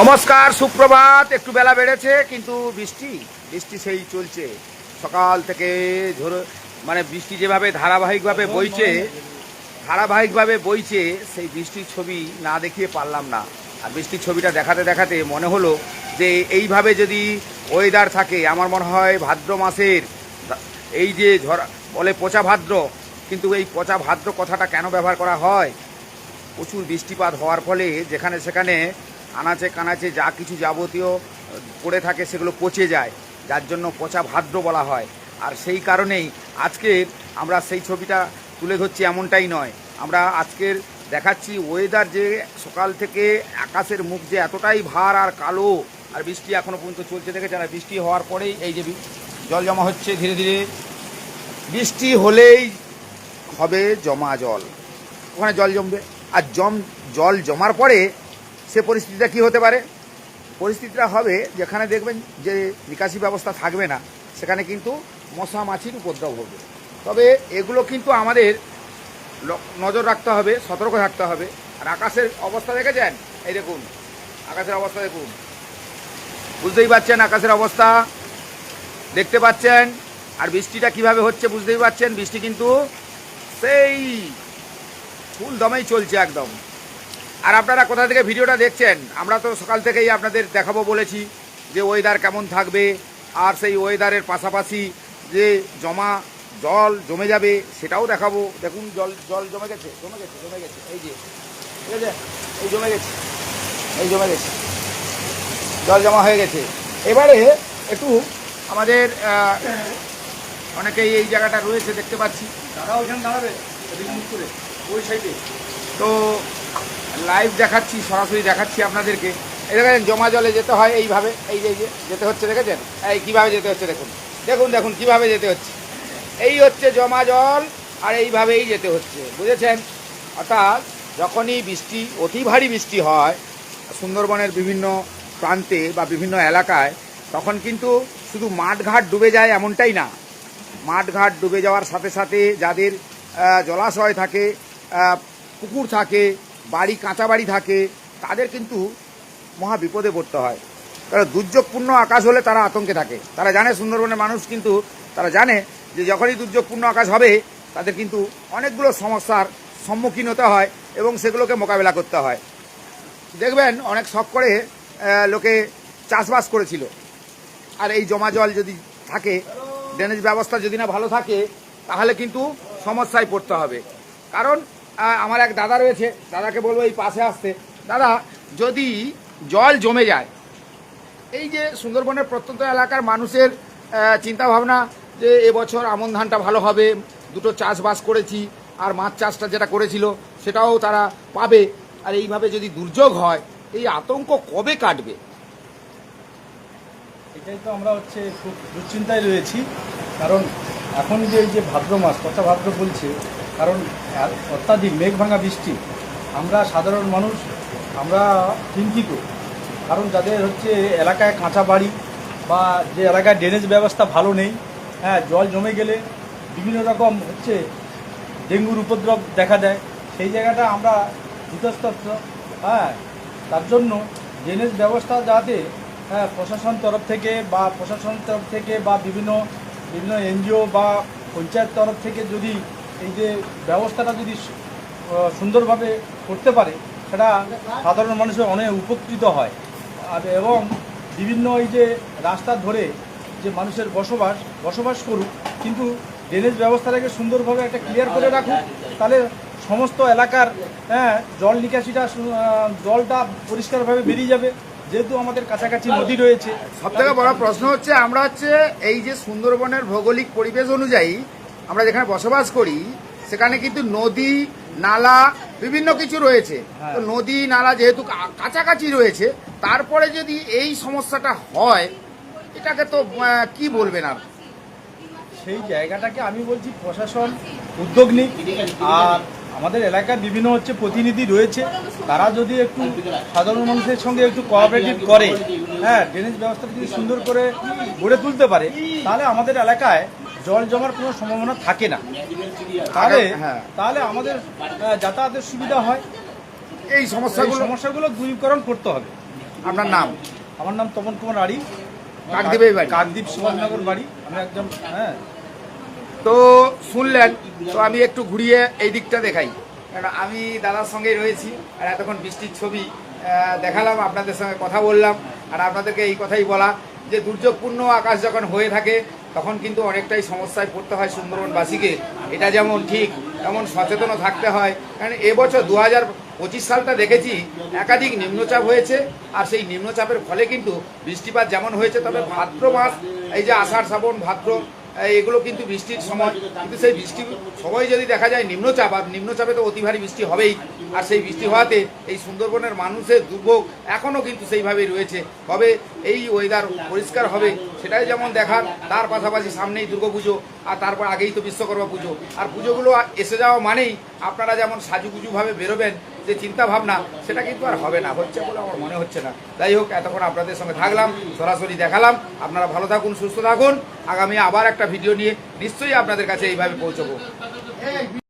নমস্কার, সুপ্রভাত। একটু বেলা বেড়েছে, কিন্তু বৃষ্টি বৃষ্টি সেই চলছে। সকাল থেকে ধরো মানে বৃষ্টি যেভাবে ধারাবাহিকভাবে বইছে ধারাবাহিকভাবে বইছে, সেই বৃষ্টির ছবি না দেখিয়ে পারলাম না। আর বৃষ্টির ছবিটা দেখাতে দেখাতে মনে হলো যে, এইভাবে যদি ওয়েদার থাকে, আমার মনে হয় ভাদ্র মাসের, এই যে ঝরা বলে পচা ভাদ্র, কিন্তু এই পচা ভাদ্র কথাটা কেন ব্যবহার করা হয়? প্রচুর বৃষ্টিপাত হওয়ার ফলে যেখানে সেখানে আনাচে কানাচে যা কিছু যাবতীয় পড়ে থাকে সেগুলো পচে যায়, যার জন্য পচা ভাদ্র বলা হয়। আর সেই কারণেই আজকে আমরা সেই ছবিটা তুলে ধরছি এমনটাই নয়। আমরা আজকের দেখাচ্ছি ওয়েদার যে সকাল থেকে আকাশের মুখ যে এতটাই ভার আর কালো আর বৃষ্টি এখনও পর্যন্ত চলছে দেখেছে আর বৃষ্টি হওয়ার পরেই এই যে জল জমা হচ্ছে ধীরে ধীরে। বৃষ্টি হলেই হবে জমা জল। ওখানে জল জমবে। আর জম জল জমার পরে সে পরিস্থিতিটা কি হতে পারে? পরিস্থিতিটা হবে যেখানে দেখবেন যে নিকাশি ব্যবস্থা থাকবে না, সেখানে কিন্তু মশা মাছির উপদ্রব হবে। তবে এগুলো কিন্তু আমাদের নজর রাখতে হবে, সতর্ক থাকতে হবে। আর আকাশের অবস্থা দেখেছেন? এই দেখুন, আকাশের অবস্থা দেখুন। বুঝতেই পারছেন আকাশের অবস্থা? দেখতে পাচ্ছেন? আর বৃষ্টিটা কীভাবে হচ্ছে বুঝতেই পারছেন? বৃষ্টি কিন্তু সেই ফুল দমেই চলছে একদম। আর আপনারা কোথা থেকে ভিডিওটা দেখছেন, আমরা তো সকাল থেকেই আপনাদের দেখাবো বলেছি যে ওয়েদার কেমন থাকবে, আর সেই ওয়েদারের পাশাপাশি যে জমা জল জমে যাবে সেটাও দেখাবো। দেখুন, জল জল জমে গেছে জমে গেছে জমে গেছে, এই যে, ঠিক আছে? এই জমে গেছে, এই জমে গেছে, জল জমা হয়ে গেছে। এবারে একটু আমাদের অনেকেই এই জায়গাটা রয়েছে, দেখতে পাচ্ছি। দাদা ওইখানে দাঁড়াবে করে, ওই সাইডে তো লাইভ দেখাচ্ছি, সরাসরি দেখাচ্ছি আপনাদেরকে। এই দেখেন, জমা জলে যেতে হয় এইভাবে, এই যে যেতে হচ্ছে, দেখেছেন? এই কীভাবে যেতে হচ্ছে, দেখুন। দেখুন দেখুন, কীভাবে যেতে হচ্ছে। এই হচ্ছে জমা জল, আর এইভাবেই যেতে হচ্ছে, বুঝেছেন? অর্থাৎ, যখনই বৃষ্টি, অতি ভারী বৃষ্টি হয়, সুন্দরবনের বিভিন্ন প্রান্তে বা বিভিন্ন এলাকায়, তখন কিন্তু শুধু মাঠঘাট ডুবে যায় এমনটাই না। মাঠঘাট ডুবে যাওয়ার সাথে সাথে যাদের জলাশয় থাকে পুকুর থাকে বাড়ি, কাঁচা বাড়ি থাকে, তাদের কিন্তু মহা বিপদে পড়তে হয়। কারণ দুর্যোগপূর্ণ আকাশ হলে তারা আতঙ্কে থাকে। তারা জানে সুন্দরবনের মানুষ কিন্তু, তারা জানে যে যখনই দুর্যোগপূর্ণ আকাশ হবে, তাদের কিন্তু অনেকগুলো সমস্যার সম্মুখীন হতে হয় এবং সেগুলোকে মোকাবেলা করতে হয়। দেখবেন, অনেক শখ করে লোকে চাষবাস করেছিল। আর এই জমা জল যদি থাকে ড্রেনেজ ব্যবস্থা যদি না ভালো থাকে, তাহলে কিন্তু সমস্যায় পড়তে হবে। কারণ আমার এক দাদা রয়েছে, দাদাকে বলব এই পাশে আসতে। দাদা, যদি জল জমে যায়, এই যে সুন্দরবনের প্রত্যন্ত এলাকার মানুষের চিন্তাভাবনা যে এবছর আমন ধানটা ভালো হবে, দুটো চাষবাস করেছি, আর মাছ চাষটা যেটা করেছিল, সেটাও তারা পাবে, আর এইভাবে যদি দুর্যোগ হয়, এই আতঙ্ক কবে কাটবে? এটাই তো আমরা হচ্ছে খুব দুশ্চিন্তায় রয়েছি, কারণ এখন যে এই যে ভাদ্র মাস, কথা ভাদ্র বলছে কারণ, অত্যাধিক মেঘ ভাঙা বৃষ্টি, আমরা সাধারণ মানুষ, আমরা চিন্তিত। কারণ যাদের হচ্ছে এলাকায় কাঁচা বাড়ি বা যে এলাকায় ড্রেনেজ ব্যবস্থা ভালো নেই হ্যাঁ জল জমে গেলে বিভিন্ন রকম হচ্ছে ডেঙ্গুর উপদ্রব দেখা দেয়। সেই জায়গাটা আমরা ইতস্তত হ্যাঁ তার জন্য ড্রেনেজ ব্যবস্থা যাতে হ্যাঁ প্রশাসন তরফ থেকে বা প্রশাসন তরফ থেকে বা বিভিন্ন বিভিন্ন এনজিও বা পঞ্চায়েত তরফ থেকে যদি এই যে ব্যবস্থাটা যদি সুন্দরভাবে করতে পারে, সেটা সাধারণ মানুষের অনেক উপকৃত হয়। আর এবং বিভিন্ন এই যে রাস্তা ধরে যে মানুষের বসবাস বসবাস করুক, কিন্তু ড্রেনেজ ব্যবস্থাটাকে সুন্দরভাবে একটা ক্লিয়ার করে রাখুক, তাহলে সমস্ত এলাকার হ্যাঁ জল নিকাশিটা জলটা পরিষ্কারভাবে বেরিয়ে যাবে। যেহেতু আমাদের কাছাকাছি নদী রয়েছে সব থেকে বড় প্রশ্ন হচ্ছে, আমরা হচ্ছে এই যে সুন্দরবনের ভৌগোলিক পরিবেশ অনুযায়ী আমরা যেখানে বসবাস করি সেখানে কিন্তু নদী নালা বিভিন্ন কিছু রয়েছে। হ্যাঁ। তো নদী নালা যেহেতু কাছাকাছি রয়েছে তারপরে যদি এই সমস্যাটা হয় এটাকে তো কি বলবেন আর? সেই জায়গাটাকে আমি বলছি প্রশাসন উদ্যোগ নিক। আর আমাদের এলাকার বিভিন্ন হচ্ছে প্রতিনিধি রয়েছে তারা যদি একটু সাধারণ মানুষের সঙ্গে একটু কোঅপারেটিভ করে হ্যাঁ ড্রেনেজ ব্যবস্থাটা যদি সুন্দর করে গড়ে তুলতে পারে তাহলে আমাদের এলাকায় জল জমার কোনো সম্ভাবনা থাকে না। তাহলে হ্যাঁ। তাহলে আমাদের যাতায়াতের সুবিধা হয়। এই সমস্যাগুলো সমস্যাগুলো দূরীকরণ করতে হবে। আপনার নাম? আমার নাম তপন কুমার আড়ি। কাকদ্বীপেই বাড়ি। কাকদ্বীপ সুভাষনগর বাড়ি। আমি একজন হ্যাঁ। তো শুনলেন তো আমি একটু ঘুরিয়ে এই দিকটা দেখাই। কারণ আমি দাদার সঙ্গেই রয়েছি আর এতক্ষণ বৃষ্টির ছবি দেখালাম আপনাদের সঙ্গে কথা বললাম আর আপনাদেরকে এই কথাই বলা যে দুর্যোগপূর্ণ আকাশ যখন হয়ে থাকে তখন কিন্তু অনেকটাই সমস্যায় পড়তে হয় সুন্দরবনবাসীকে। এটা যেমন ঠিক, তেমন সচেতনও থাকতে হয়। কারণ এবছর দু হাজার পঁচিশ সালটা দেখেছি, একাধিক নিম্নচাপ হয়েছে, আর সেই নিম্নচাপের ফলে কিন্তু বৃষ্টিপাত যেমন হয়েছে, তবে ভাদ্র মাস, এই যে আষাঢ়, শ্রাবণ, ভাদ্র এগুলো কিন্তু বৃষ্টির সময়, কিন্তু সেই বৃষ্টি সময় যদি দেখা যায় নিম্নচাপ, আর নিম্নচাপে তো অতি ভারী বৃষ্টি হবেই। আর সেই বৃষ্টি হওয়াতে এই সুন্দরবনের মানুষের দুর্ভোগ এখনও কিন্তু সেইভাবেই রয়েছে। কবে এই ওয়েদার পরিষ্কার হবে, সেটাই যেমন দেখার, তার পাশাপাশি সামনেই দুর্গাপুজো। আর তারপর আগেই তো বিশ্বকর্মা পুজো। আর পুজোগুলো এসে যাওয়া মানেই আপনারা যেমন সাজুগুজুভাবে বেরোবেন, যে চিন্তা ভাবনা সেটা কিন্তু আর হবে না, হচ্ছে বলে আমার মনে হচ্ছে না। যাই হোক, এতক্ষণ আপনাদের সঙ্গে থাকলাম, সরাসরি দেখালাম। আপনারা ভালো থাকুন, সুস্থ থাকুন। আগামী আবার একটা ভিডিও নিয়ে নিশ্চয়ই আপনাদের কাছে এইভাবে পৌঁছবো।